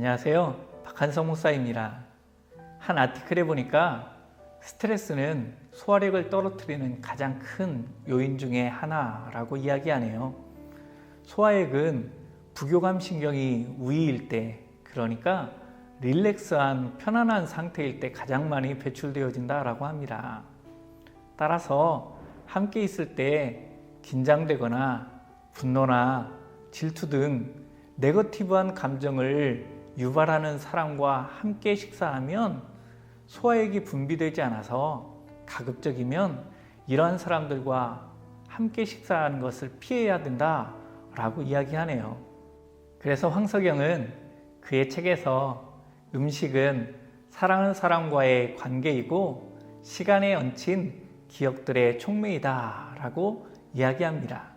안녕하세요. 박한성 목사입니다. 한 아티클에 보니까 스트레스는 소화력을 떨어뜨리는 가장 큰 요인 중에 하나라고 이야기하네요. 소화액은 부교감 신경이 우위일 때, 그러니까 릴렉스한 편안한 상태일 때 가장 많이 배출되어진다라고 합니다. 따라서 함께 있을 때 긴장되거나 분노나 질투 등 네거티브한 감정을 유발하는 사람과 함께 식사하면 소화액이 분비되지 않아서 가급적이면 이러한 사람들과 함께 식사하는 것을 피해야 된다라고 이야기하네요. 그래서 황석영은 그의 책에서 음식은 사랑하는 사람과의 관계이고 시간에 얹힌 기억들의 촉매이다 라고 이야기합니다.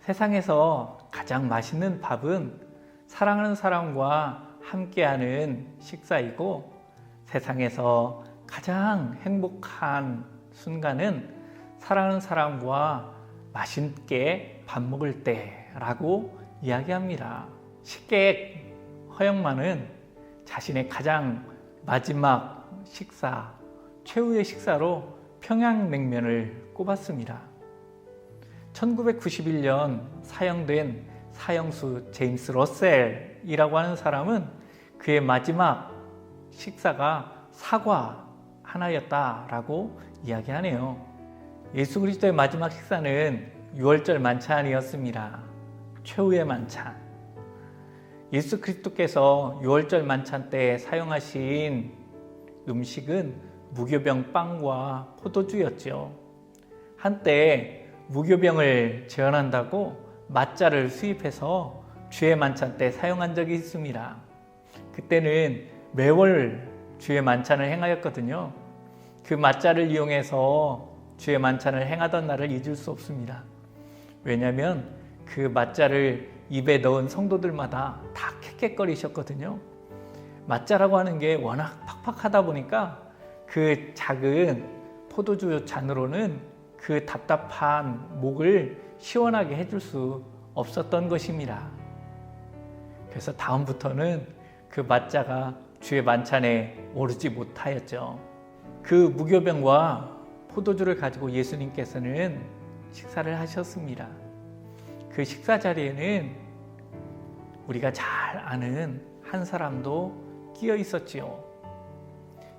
세상에서 가장 맛있는 밥은 사랑하는 사람과 함께하는 식사이고 세상에서 가장 행복한 순간은 사랑하는 사람과 맛있게 밥 먹을 때라고 이야기합니다. 식객 허영만은 자신의 가장 마지막 식사, 최후의 식사로 평양냉면을 꼽았습니다. 1991년 사형된 사형수 제임스 러셀이라고 하는 사람은 그의 마지막 식사가 사과 하나였다라고 이야기하네요. 예수 그리스도의 마지막 식사는 6월절 만찬이었습니다. 최후의 만찬. 예수 그리스도께서 6월절 만찬 때 사용하신 음식은 무교병 빵과 포도주였죠. 한때 무교병을 재현한다고 맛자를 수입해서 주의 만찬 때 사용한 적이 있습니다. 그때는 매월 주의 만찬을 행하였거든요. 그 맛자를 이용해서 주의 만찬을 행하던 날을 잊을 수 없습니다. 왜냐하면 그 맛자를 입에 넣은 성도들마다 다 캑캑거리셨거든요. 맛자라고 하는 게 워낙 팍팍하다 보니까 그 작은 포도주 잔으로는 그 답답한 목을 시원하게 해줄 수 없었던 것입니다. 그래서 다음부터는 그 맛자가 주의 만찬에 오르지 못하였죠. 그 무교병과 포도주를 가지고 예수님께서는 식사를 하셨습니다. 그 식사 자리에는 우리가 잘 아는 한 사람도 끼어 있었지요.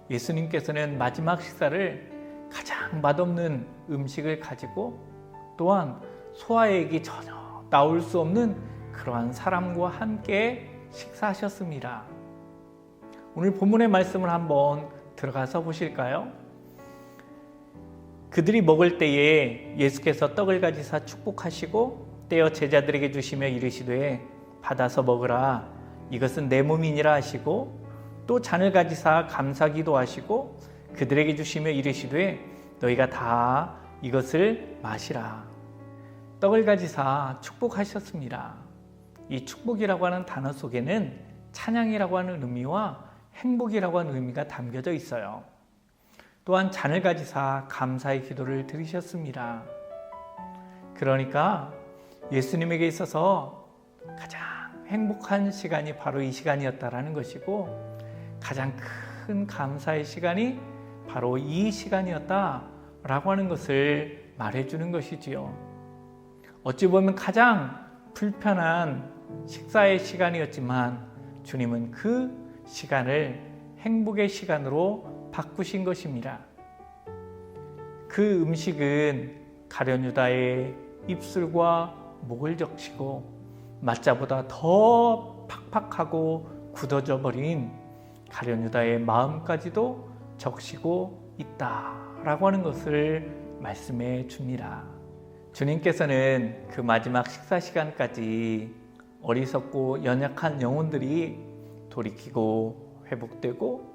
예수님께서는 마지막 식사를 가장 맛없는 음식을 가지고 또한 소화액이 전혀 나올 수 없는 그러한 사람과 함께 식사하셨습니다. 오늘 본문의 말씀을 한번 들어가서 보실까요? 그들이 먹을 때에 예수께서 떡을 가지사 축복하시고 떼어 제자들에게 주시며 이르시되 받아서 먹으라 이것은 내 몸이니라 하시고 또 잔을 가지사 감사기도 하시고 그들에게 주시며 이르시되 너희가 다 이것을 마시라 떡을 가지사 축복하셨습니다. 이 축복이라고 하는 단어 속에는 찬양이라고 하는 의미와 행복이라고 하는 의미가 담겨져 있어요. 또한 잔을 가지사 감사의 기도를 드리셨습니다. 그러니까 예수님에게 있어서 가장 행복한 시간이 바로 이 시간이었다라는 것이고 가장 큰 감사의 시간이 바로 이 시간이었다라고 하는 것을 말해주는 것이지요. 어찌 보면 가장 불편한 식사의 시간이었지만 주님은 그 시간을 행복의 시간으로 바꾸신 것입니다. 그 음식은 가련 유다의 입술과 목을 적시고 맛자보다 더 팍팍하고 굳어져 버린 가련 유다의 마음까지도 적시고 있다라고 하는 것을 말씀해 줍니다. 주님께서는 그 마지막 식사 시간까지 어리석고 연약한 영혼들이 돌이키고 회복되고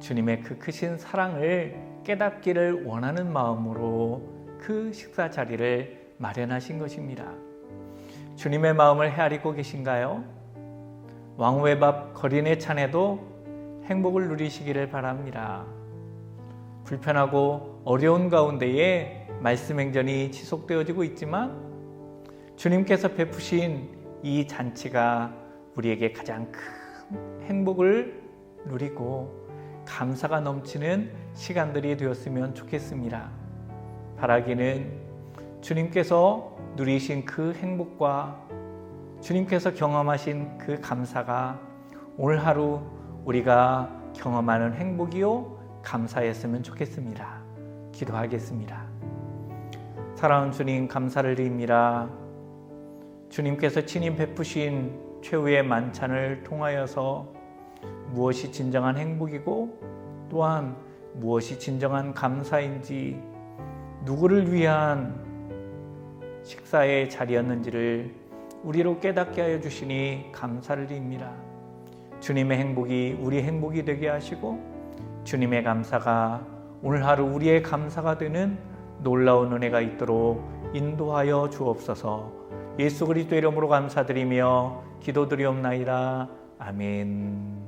주님의 그 크신 사랑을 깨닫기를 원하는 마음으로 그 식사 자리를 마련하신 것입니다. 주님의 마음을 헤아리고 계신가요? 왕후의 밥 거린의 찬에도 행복을 누리시기를 바랍니다. 불편하고 어려운 가운데에 말씀 행전이 지속되어지고 있지만 주님께서 베푸신 이 잔치가 우리에게 가장 큰 행복을 누리고 감사가 넘치는 시간들이 되었으면 좋겠습니다. 바라기는 주님께서 누리신 그 행복과 주님께서 경험하신 그 감사가 오늘 하루 우리가 경험하는 행복이요 감사였으면 좋겠습니다. 기도하겠습니다. 사랑하는 주님 감사를 드립니다. 주님께서 친히 베푸신 최후의 만찬을 통하여서 무엇이 진정한 행복이고 또한 무엇이 진정한 감사인지 누구를 위한 식사의 자리였는지를 우리로 깨닫게 하여 주시니 감사를 드립니다. 주님의 행복이 우리 행복이 되게 하시고 주님의 감사가 오늘 하루 우리의 감사가 되는 놀라운 은혜가 있도록 인도하여 주옵소서. 예수 그리스도 이름으로 감사드리며 기도드리옵나이다. 아멘.